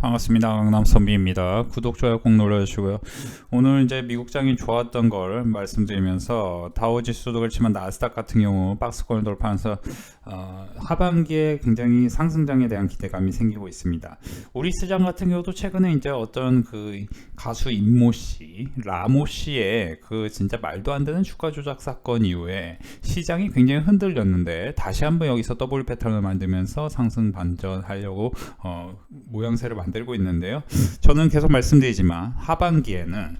반갑습니다. 강남 선비입니다. 구독, 좋아요 꼭 눌러주시고요. 오늘 이제 미국장이 좋았던 걸 말씀드리면서 다우지수도 그렇지만 나스닥 같은 경우 박스권 돌파하면서 어, 하반기에 굉장히 상승장에 대한 기대감이 생기고 있습니다. 우리 시장 같은 경우도 최근에 이제 어떤 그 가수 임모 씨, 라모 씨의 그 진짜 말도 안 되는 주가 조작 사건 이후에 시장이 굉장히 흔들렸는데 다시 한번 여기서 더블 패턴을 만들면서 상승 반전하려고 어, 모양새를 만 들고 있는데요. 저는 계속 말씀드리지만 하반기에는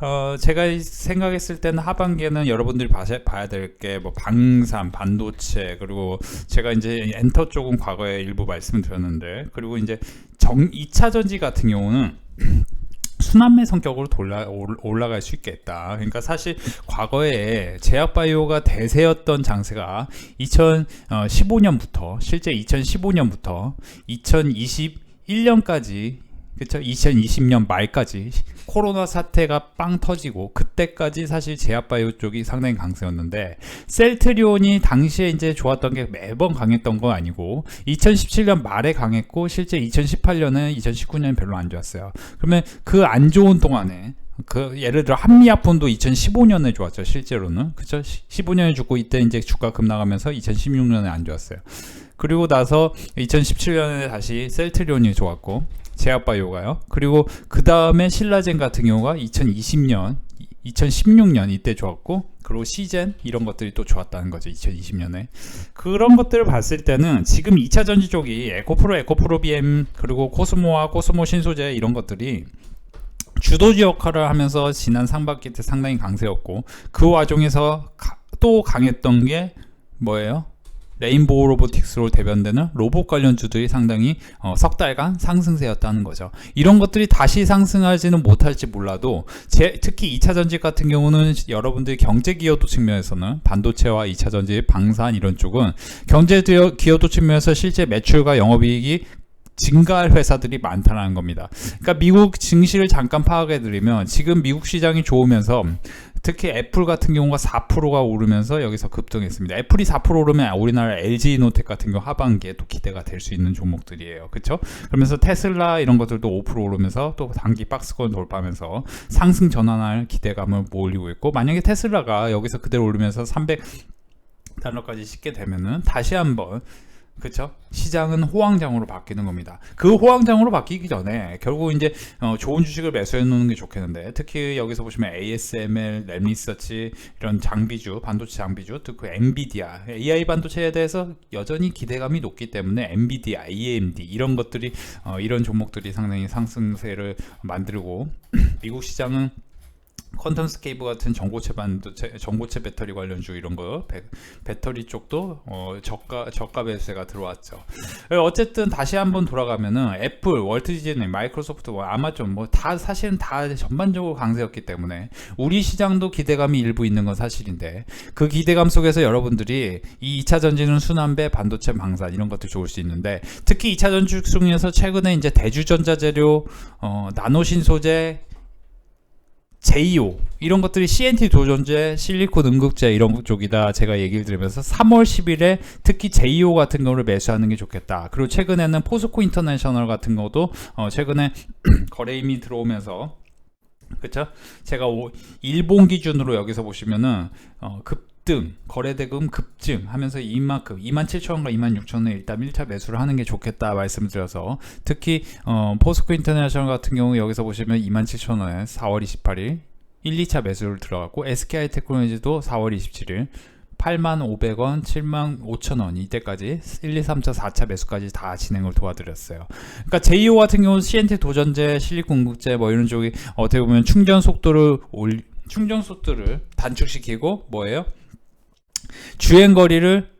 어, 제가 생각했을 때는 하반기에는 여러분들이 봐야, 될 게 뭐 방산, 반도체 그리고 제가 이제 엔터 쪽은 과거에 일부 말씀드렸는데 그리고 이제 정 2차 전지 같은 경우는 순환매 성격으로 돌라, 올라갈 수 있겠다. 그러니까 사실 과거에 제약바이오가 대세였던 장세가 2015년부터 실제 2015년부터 2021년까지 그쵸? 2020년 말까지 코로나 사태가 빵 터지고 그때까지 사실 제약바이오 쪽이 상당히 강세였는데 셀트리온이 당시에 이제 좋았던 게 매번 강했던 거 아니고 2017년 말에 강했고 실제 2018년은 2019년 별로 안 좋았어요. 그러면 그 안 좋은 동안에 그 예를 들어 한미약품도 2015년에 좋았죠 실제로는. 그쵸? 15년에 죽고 이때 이제 주가 급락하면서 2016년에 안 좋았어요 그리고 나서 2017년에 다시 셀트리온이 좋았고 제약바이오가요. 그리고 그 다음에 신라젠 같은 경우가 2020년, 2016년 이때 좋았고, 그리고 시젠 이런 것들이 또 좋았다는 거죠. 2020년에 그런 것들을 봤을 때는 지금 2차 전지 쪽이 에코프로, 에코프로 BM 그리고 코스모와 코스모 신소재 이런 것들이 주도주 역할을 하면서 지난 상반기 때 상당히 강세였고 그 와중에서 가, 또 강했던 게 뭐예요? 레인보우 로보틱스로 대변되는 로봇 관련주들이 상당히 어, 석 달간 상승세였다는 거죠. 이런 것들이 다시 상승하지는 못할지 몰라도 제, 특히 2차 전지 같은 경우는 여러분들이 경제 기여도 측면에서는 반도체와 2차 전지, 방산 이런 쪽은 경제 기여도 측면에서 실제 매출과 영업이익이 증가할 회사들이 많다는 겁니다. 그러니까 미국 증시를 잠깐 파악해 드리면 지금 미국 시장이 좋으면서 특히 애플 같은 경우가 4%가 오르면서 여기서 급등했습니다. 애플이 4% 오르면 우리나라 LG 노텍 같은 경우 하반기에 또 기대가 될 수 있는 종목들이에요. 그렇죠? 그러면서 테슬라 이런 것들도 5% 오르면서 또 단기 박스권 돌파하면서 상승 전환할 기대감을 몰리고 있고 만약에 테슬라가 여기서 그대로 오르면서 300 달러까지 찍게 되면은 다시 한번 그렇죠? 시장은 호황장으로 바뀌는 겁니다. 그 호황장으로 바뀌기 전에 결국 이제 어, 좋은 주식을 매수해 놓는 게 좋겠는데 특히 여기서 보시면 ASML, 램리서치 이런 장비주, 반도체 장비주, 특히 엔비디아, AI 반도체에 대해서 여전히 기대감이 높기 때문에 엔비디아, AMD 이런 것들이 어, 이런 종목들이 상당히 상승세를 만들고 미국 시장은 퀀텀 스케이프 같은 전고체 반도체, 전고체 배터리 관련주 이런 거 배, 배터리 쪽도 어, 저가 저가 배세가 들어왔죠. 어쨌든 다시 한번 돌아가면은 애플, 월트 디즈니, 마이크로소프트, 뭐 아마존 뭐 다 사실은 다 전반적으로 강세였기 때문에 우리 시장도 기대감이 일부 있는 건 사실인데 그 기대감 속에서 여러분들이 이 2차 전지는 순환배, 반도체, 방산 이런 것들 좋을 수 있는데 특히 2차 전지 중에서 최근에 이제 대주전자재료, 어, 나노신 소재 제이오 이런 것들이 CNT 도전제, 실리콘 응급제 이런 쪽이다 제가 얘기를 들으면서 3월 10일에 특히 제이오 같은 거를 매수하는 게 좋겠다. 그리고 최근에는 포스코 인터내셔널 같은 것도 어 최근에 거래임이 들어오면서 그쵸? 제가 오, 일본 기준으로 여기서 보시면은 어, 급 등, 거래대금 급증 하면서 이만큼 27,000원과 26,000원에 일단 1차 매수를 하는 게 좋겠다 말씀드려서 특히 어, 포스코 인터내셔널 같은 경우 여기서 보시면 27,000원에 4월 28일 1, 2차 매수를 들어갔고 SKI 테크놀로지도 4월 27일 85,500원, 75,000원 이때까지 1, 2, 3차, 4차 매수까지 다 진행을 도와드렸어요. 그러니까 제이오 같은 경우는 CNT 도전제, 실리콘 국제 뭐 이런 쪽이 어떻게 보면 충전 속도를 올 충전 속도를 단축시키고 뭐예요? 주행 거리를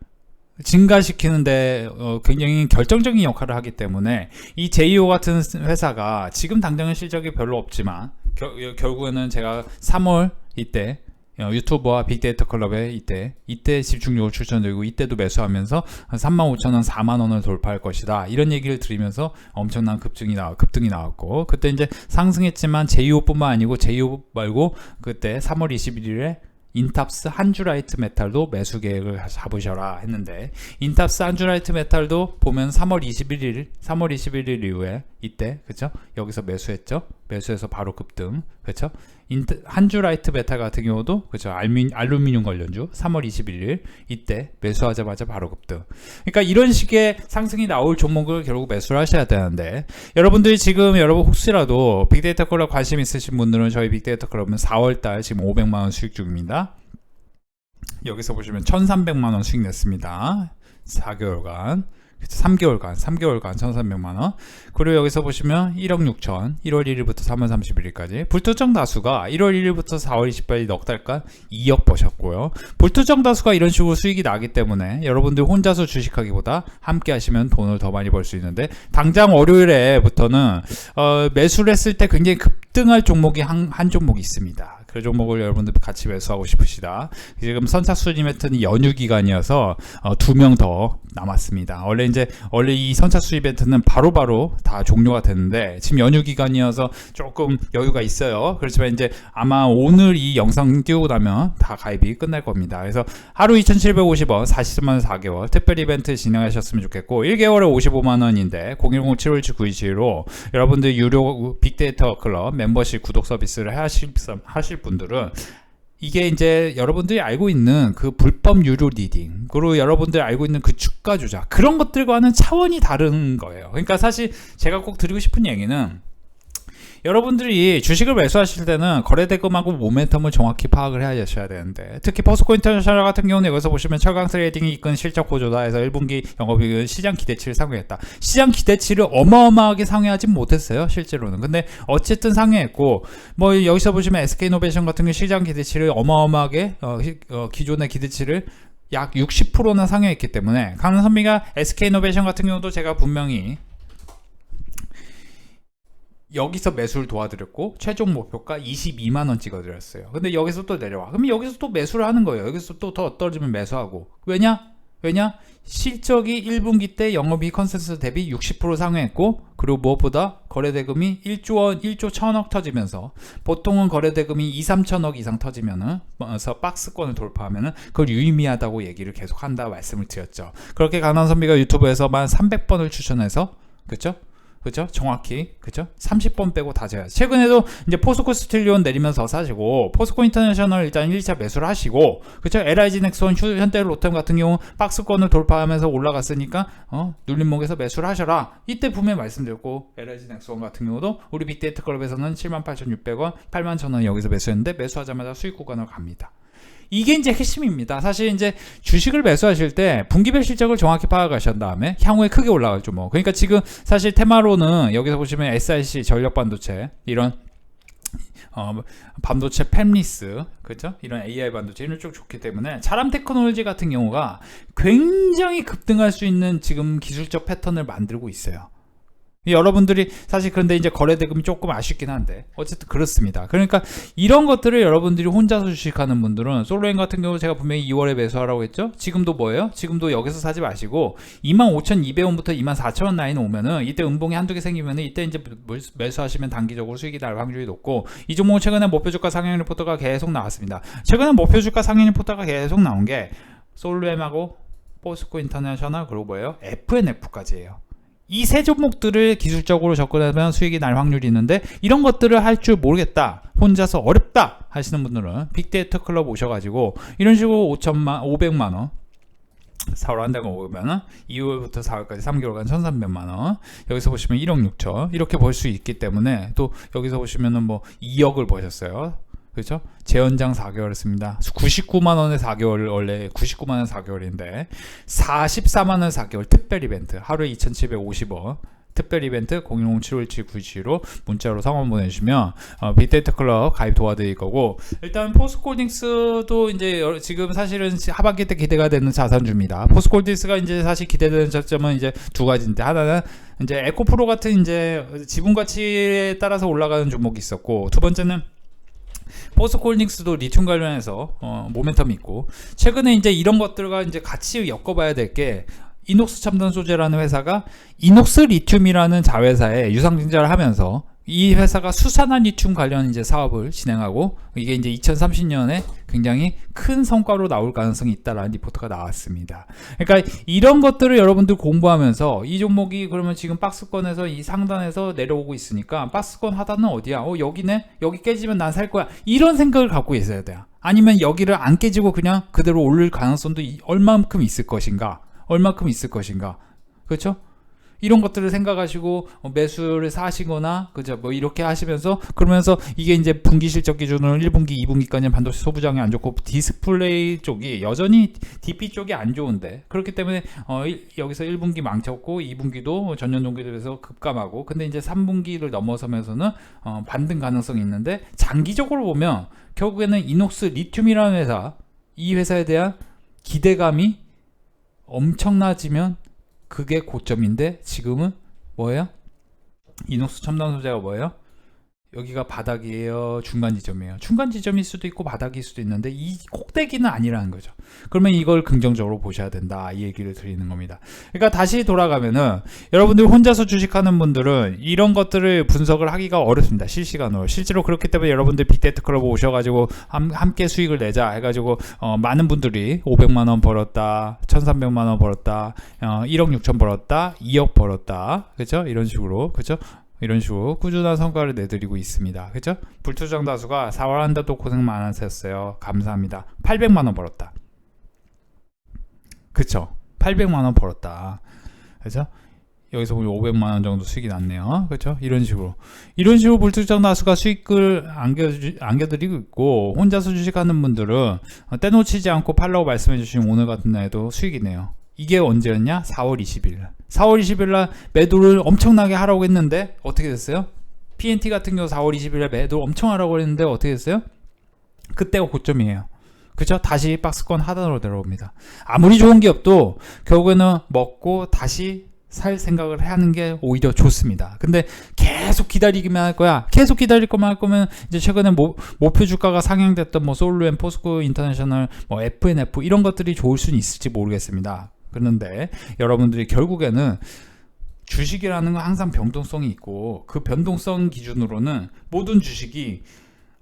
증가시키는데 어, 굉장히 결정적인 역할을 하기 때문에 이 제이오 같은 회사가 지금 당장은 실적이 별로 없지만 겨, 결국에는 제가 3월 이때 어, 유튜버와 빅데이터 클럽에 이때 이때 집중력을 추천드리고 이때도 매수하면서 35,000원, 4만원을 돌파할 것이다. 이런 얘기를 드리면서 엄청난 급증이 나 급등이 나왔고 그때 이제 상승했지만 제이오뿐만 아니고 제이오 말고 그때 3월 21일에 인탑스 한주라이트 메탈도 매수 계획을 잡으셔라 했는데 인탑스 한주라이트 메탈도 보면 3월 21일 3월 21일 이후에 이때 그죠? 여기서 매수했죠. 매수해서 바로 급등 그죠? 인트, 한주라이트 베타 같은 경우도 그죠? 알미, 알루미늄 관련주 3월 21일 이때 매수하자마자 바로 급등. 그러니까 이런 식의 상승이 나올 종목을 결국 매수를 하셔야 되는데 여러분들이 지금 여러분 혹시라도 빅데이터 클럽 관심 있으신 분들은 저희 빅데이터 클럽은 4월 달 지금 500만 원 수익 중입니다. 여기서 보시면 1,300만 원 수익 냈습니다. 4개월간. 3개월간, 3개월간 1,300만 원. 그리고 여기서 보시면 1억 6천, 1월 1일부터 3월 31일까지. 불특정 다수가 1월 1일부터 4월 28일 넉 달간 2억 버셨고요. 불특정 다수가 이런 식으로 수익이 나기 때문에 여러분들 혼자서 주식하기보다 함께 하시면 돈을 더 많이 벌 수 있는데 당장 월요일에부터는 어, 매수를 했을 때 굉장히 급등할 종목이 한, 한 종목이 있습니다. 그 종목을 여러분들 같이 매수하고 싶으시다. 지금 선착순 이벤트는 연휴 기간이어서 어, 두명 더 남았습니다. 원래 이제 원래 이 선착순 이벤트는 바로바로 다 종료가 됐는데 지금 연휴 기간이어서 조금 여유가 있어요. 그렇지만 이제 아마 오늘 이 영상 띄우고 나면 다 가입이 끝날 겁니다. 그래서 하루 2,750원, 40만 원 4개월 특별 이벤트 진행하셨으면 좋겠고 1개월에 55만 원인데 010-757-9271로 여러분들 유료 빅데이터 클럽 멤버십 구독 서비스를 하실, 하실 분들은 이게 이제 여러분들이 알고 있는 그 불법 유료 리딩, 그리고 여러분들이 알고 있는 그 주가 조작, 그런 것들과는 차원이 다른 거예요. 그러니까 사실 제가 꼭 드리고 싶은 얘기는 여러분들이 주식을 매수하실 때는 거래 대금하고 모멘텀을 정확히 파악을 해야셔야 되는데 특히 포스코 인터내셔널 같은 경우는 여기서 보시면 철강 트레이딩이 이끈 실적 보조다 해서 1분기 영업이익은 시장 기대치를 상회했다. 시장 기대치를 어마어마하게 상회하진 못했어요. 실제로는. 근데 어쨌든 상회했고 뭐 여기서 보시면 SK노베이션 같은 경우 시장 기대치를 어마어마하게 어, 어, 기존의 기대치를 약 60%나 상회했기 때문에 강선미가 SK노베이션 같은 경우도 제가 분명히 여기서 매수를 도와드렸고 최종 목표가 22만 원 찍어드렸어요. 근데 여기서 또 내려와. 그럼 여기서 또 매수를 하는 거예요. 여기서 또 더 떨어지면 매수하고. 왜냐? 왜냐? 실적이 1분기 때 영업이익 컨센서스 대비 60% 상회했고 그리고 무엇보다 거래대금이 1조 원, 1조 1000억 터지면서 보통은 거래대금이 2, 3천억 이상 터지면은 박스권을 돌파하면은 그걸 유의미하다고 얘기를 계속 한다 말씀을 드렸죠. 그렇게 강남 선비가 유튜브에서만 300번을 추천해서 그렇죠? 그죠? 정확히 그죠? 30번 빼고 다 제가 최근에도 이제 포스코 스틸리온 내리면서 사시고 포스코 인터내셔널 일단 1차 매수를 하시고 그죠? LIG 넥슨 현대 로템 같은 경우 박스권을 돌파하면서 올라갔으니까 어 눌림목에서 매수를 하셔라 이때 분명히 말씀드렸고 LIG 넥슨 같은 경우도 우리 빅데이터 클럽에서는 78,600원 8만 천원 여기서 매수했는데 매수하자마자 수익 구간으로 갑니다 이게 이제 핵심입니다. 사실 이제 주식을 매수하실 때 분기별 실적을 정확히 파악하신 다음에 향후에 크게 올라갈 죠 뭐. 그러니까 지금 사실 테마로는 여기서 보시면 SIC 전력 반도체 이런 어, 반도체 팹리스, 그죠? 이런 AI 반도체 이런 쪽 좋기 때문에 차람 테크놀로지 같은 경우가 굉장히 급등할 수 있는 지금 기술적 패턴을 만들고 있어요. 여러분들이 사실 그런데 이제 거래 대금이 조금 아쉽긴 한데 어쨌든 그렇습니다. 그러니까 이런 것들을 여러분들이 혼자서 주식하는 분들은 솔로엔 같은 경우 제가 분명히 2월에 매수하라고 했죠. 지금도 뭐예요? 지금도 여기서 사지 마시고 25,200원부터 24,000원 라인 오면은 이때 음봉이 한두 개 생기면은 이때 이제 매수하시면 단기적으로 수익이 날 확률이 높고 이 종목 최근에 목표 주가 상향 리포터가 계속 나왔습니다. 최근에 목표 주가 상향 리포터가 계속 나온 게 솔로엠하고 포스코 인터내셔널 그리고 뭐예요? FNF까지예요. 이 세 종목들을 기술적으로 접근하면 수익이 날 확률이 있는데 이런 것들을 할 줄 모르겠다 혼자서 어렵다 하시는 분들은 빅데이터 클럽 오셔가지고 이런 식으로 5천만 500만 원 4월 한 달간 오면은 2월부터 4월까지 3개월간 1,300만 원. 여기서 보시면 1억 6천 이렇게 벌 수 있기 때문에 또 여기서 보시면은 뭐 2억을 버셨어요. 그렇죠? 재연장 4개월 했습니다. 99만 원에 4개월 원래 99만 원 4개월인데 44만 원 4개월 특별 이벤트 하루에 2,750원 특별 이벤트 010-757-927로 문자로 상황 보내주시면 어, 빅데이터 클럽 가입 도와드릴 거고 일단 포스코딩스도 이제 지금 사실은 하반기 때 기대가 되는 자산주입니다. 포스코딩스가 이제 사실 기대되는 점은 이제 두 가지인데 하나는 이제 에코프로 같은 이제 지분 가치에 따라서 올라가는 종목이 있었고 두 번째는 포스코홀딩스도 리튬 관련해서 어, 모멘텀이 있고. 최근에 이제 이런 것들과 이제 같이 엮어봐야 될 게 이녹스 첨단 소재라는 회사가 이녹스 리튬이라는 자회사에 유상증자를 하면서 이 회사가 수산화 리튬 관련 이제 사업을 진행하고 이게 이제 2030년에 굉장히 큰 성과로 나올 가능성이 있다라는 리포트가 나왔습니다. 그러니까 이런 것들을 여러분들 공부하면서 이 종목이 그러면 지금 박스권에서 이 상단에서 내려오고 있으니까 박스권 하단은 어디야? 어 여기네. 여기 깨지면 난 살 거야. 이런 생각을 갖고 있어야 돼요. 아니면 여기를 안 깨지고 그냥 그대로 오를 가능성도 이- 얼마만큼 있을 것인가? 얼마큼 있을 것인가? 그렇죠? 이런 것들을 생각하시고 어, 매수를 사시거나 그죠? 뭐 이렇게 하시면서 그러면서 이게 이제 분기 실적 기준으로 1분기 2분기까지는 반도체 소부장이 안 좋고 디스플레이 쪽이 여전히 DP 쪽이 안 좋은데 그렇기 때문에 어 일- 여기서 1분기 망쳤고 2분기도 전년 동기 대비해서 급감하고 근데 이제 3분기를 넘어서면서는 어 반등 가능성이 있는데 장기적으로 보면 결국에는 이녹스 리튬이라는 회사 이 회사에 대한 기대감이 엄청나지면 그게 고점인데 지금은 뭐예요? 이녹스 첨단 소재가 뭐예요? 여기가 바닥이에요, 중간 지점이에요. 중간 지점일 수도 있고 바닥일 수도 있는데 이 꼭대기는 아니라는 거죠. 그러면 이걸 긍정적으로 보셔야 된다 이 얘기를 드리는 겁니다. 그러니까 다시 돌아가면은 여러분들 혼자서 주식하는 분들은 이런 것들을 분석을 하기가 어렵습니다. 실시간으로 실제로 그렇기 때문에 여러분들 빅데이터 클럽 오셔가지고 함, 함께 수익을 내자 해가지고 어, 많은 분들이 500만 원 벌었다, 1,300만 원 벌었다, 어, 1억 6천 벌었다, 2억 벌었다, 그죠? 이런 식으로 그죠? 이런 식으로 꾸준한 성과를 내드리고 있습니다. 그죠? 불투정 다수가 4월 한 달도 고생 많으셨어요. 감사합니다. 800만 원 벌었다. 그쵸? 800만 원 벌었다. 그죠? 여기서 보면 500만 원 정도 수익이 났네요. 그렇죠? 이런 식으로 이런 식으로 불특정 다수가 수익을 안겨주, 안겨드리고 있고 혼자서 주식하는 분들은 어, 떼놓치지 않고 팔라고 말씀해 주신 오늘 같은 날에도 수익이네요. 이게 언제였냐? 4월 20일. 4월 20일 날 매도를 엄청나게 하라고 했는데 어떻게 됐어요? PNT 같은 경우 4월 20일에 매도 엄청 하라고 했는데 어떻게 됐어요? 그때가 고점이에요. 그죠? 다시 박스권 하단으로 내려옵니다. 아무리 좋은 기업도 결국에는 먹고 다시 살 생각을 하는 게 오히려 좋습니다. 근데 계속 기다리기만 할 거야. 계속 기다릴 거만 할 거면 이제 최근에 모, 목표 주가가 상향됐던 뭐 솔루엔 포스코 인터내셔널 뭐 FNF 이런 것들이 좋을 수는 있을지 모르겠습니다. 그런데 여러분들이 결국에는 주식이라는 건 항상 변동성이 있고 그 변동성 기준으로는 모든 주식이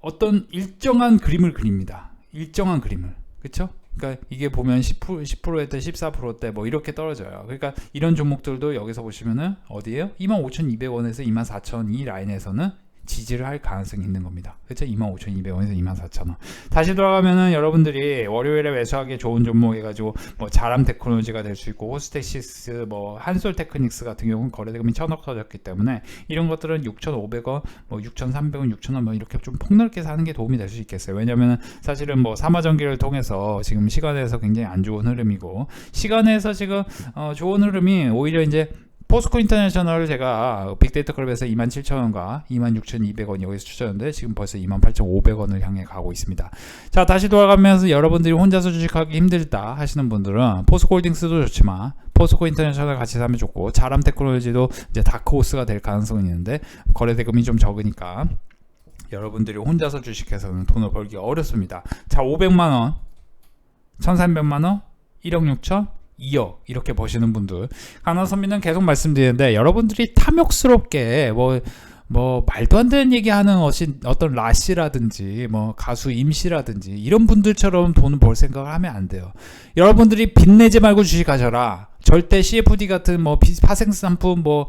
어떤 일정한 그림을 그립니다. 일정한 그림을. 그렇죠? 그러니까 이게 보면 10% 10%대 14%대 뭐 이렇게 떨어져요. 그러니까 이런 종목들도 여기서 보시면은 어디에요? 25,200원에서 24,000이 라인에서는 지지를 할 가능성이 있는 겁니다. 그렇죠? 25,200원에서 24,000원. 다시 돌아가면은 여러분들이 월요일에 매수하기 좋은 종목 해가지고 뭐 자람 테크놀로지가 될 수 있고 호스텍시스 뭐 한솔 테크닉스 같은 경우는 거래대금이 천억 터졌기 때문에 이런 것들은 6,500원, 뭐 6,300원, 6,000원 뭐 이렇게 좀 폭넓게 사는 게 도움이 될 수 있겠어요. 왜냐면은 사실은 뭐 사마전기를 통해서 지금 시간에서 굉장히 안 좋은 흐름이고 시간에서 지금 어 좋은 흐름이 오히려 이제 포스코 인터내셔널 제가 빅데이터 클럽에서 27,000원과 26,200원 여기서 추천했는데 지금 벌써 28,500원을 향해 가고 있습니다. 자 다시 돌아가면서 여러분들이 혼자서 주식하기 힘들다 하시는 분들은 포스코 홀딩스도 좋지만 포스코 인터내셔널 같이 사면 좋고 자람 테크놀로지도 이제 다크호스가 될 가능성이 있는데 거래 대금이 좀 적으니까 여러분들이 혼자서 주식해서는 돈을 벌기 어렵습니다. 자 500만원 1300만원 1억 6천 2억 이렇게 버시는 분들 강남 선비는 계속 말씀드리는데 여러분들이 탐욕스럽게 뭐뭐 말도 안 되는 얘기하는 어떤 라씨라든지 뭐 가수 임씨라든지 이런 분들처럼 돈을 벌 생각을 하면 안 돼요. 여러분들이 빚내지 말고 주식하셔라. 절대 CFD 같은 뭐 비- 파생상품 뭐뭐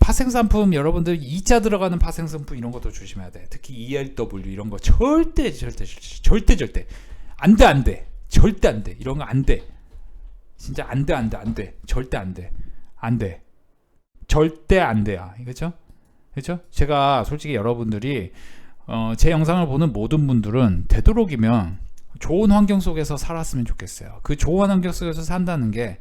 파생상품 여러분들 이자 들어가는 파생상품 이런 것도 조심해야 돼. 특히 ELW 이런 거 절대 절대 절대 절대 안돼안 돼. 절대 안 돼. 이런 거 안 돼. 진짜 안 돼, 안 돼, 안 돼. 절대 안 돼. 안 돼. 절대 안 돼요. 그죠? 그죠? 제가 솔직히 여러분들이 어, 제 영상을 보는 모든 분들은 되도록이면 좋은 환경 속에서 살았으면 좋겠어요. 그 좋은 환경 속에서 산다는 게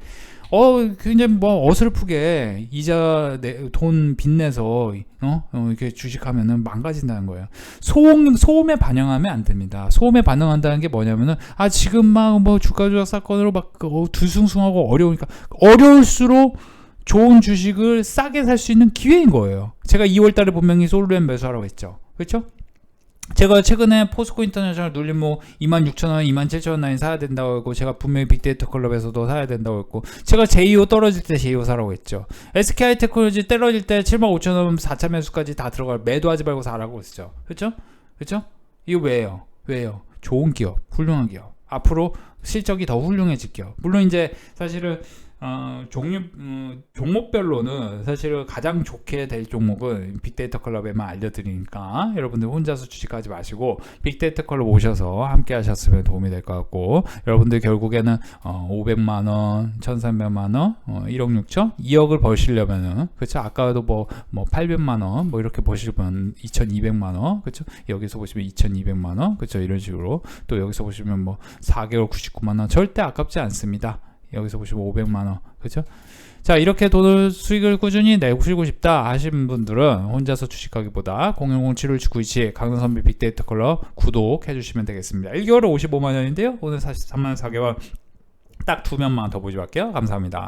어, 굉장히 뭐 어설프게 이자 내, 돈 빚내서 어? 어, 이렇게 주식하면은 망가진다는 거예요. 소음 소음에 반영하면 안 됩니다. 소음에 반응한다는 게 뭐냐면은 아 지금 막 뭐 주가 조작 사건으로 막 어, 두숭숭하고 어려우니까 어려울수록 좋은 주식을 싸게 살 수 있는 기회인 거예요. 제가 2월 달에 분명히 솔루엔 매수하라고 했죠. 그렇죠? 제가 최근에 포스코 인터내셔널 눌림 뭐 26,000원, 27,000원 라인 사야 된다고 했고 제가 분명히 빅데이터 클럽에서도 사야 된다고 했고 제가 JEO 떨어질 때 JEO 사라고 했죠. SKI 테크놀로지 떨어질 때 75,000원 4차 매수까지 다 들어갈 매도하지 말고 사라고 했죠. 그렇죠? 그렇죠? 이거 왜요? 왜요? 좋은 기업, 훌륭한 기업. 앞으로 실적이 더 훌륭해질 기업. 물론 이제 사실은 어, 종류 음, 종목별로는 사실은 가장 좋게 될 종목은 빅데이터 클럽에만 알려드리니까 여러분들 혼자서 주식하지 마시고 빅데이터 클럽 오셔서 함께 하셨으면 도움이 될 것 같고 여러분들 결국에는 어, 500만 원, 1,300만 원, 어, 1억 6천, 2억을 버시려면은 그렇죠 아까도 뭐 뭐 800만 원 뭐 이렇게 버시면 2,200만 원? 그렇죠 여기서 보시면 2,200만 원? 그렇죠 이런 식으로 또 여기서 보시면 뭐 4개월 99만 원? 절대 아깝지 않습니다. 여기서 보시면 500만 원. 그렇죠? 자 이렇게 돈을 수익을 꾸준히 내고 싶다 하시는 분들은 혼자서 주식하기보다 010-712927 강남선비 빅데이터 클럽 구독해 주시면 되겠습니다. 1개월에 55만 원인데요. 오늘 43만 4개월 딱두 면만 더 보지 갈게요. 감사합니다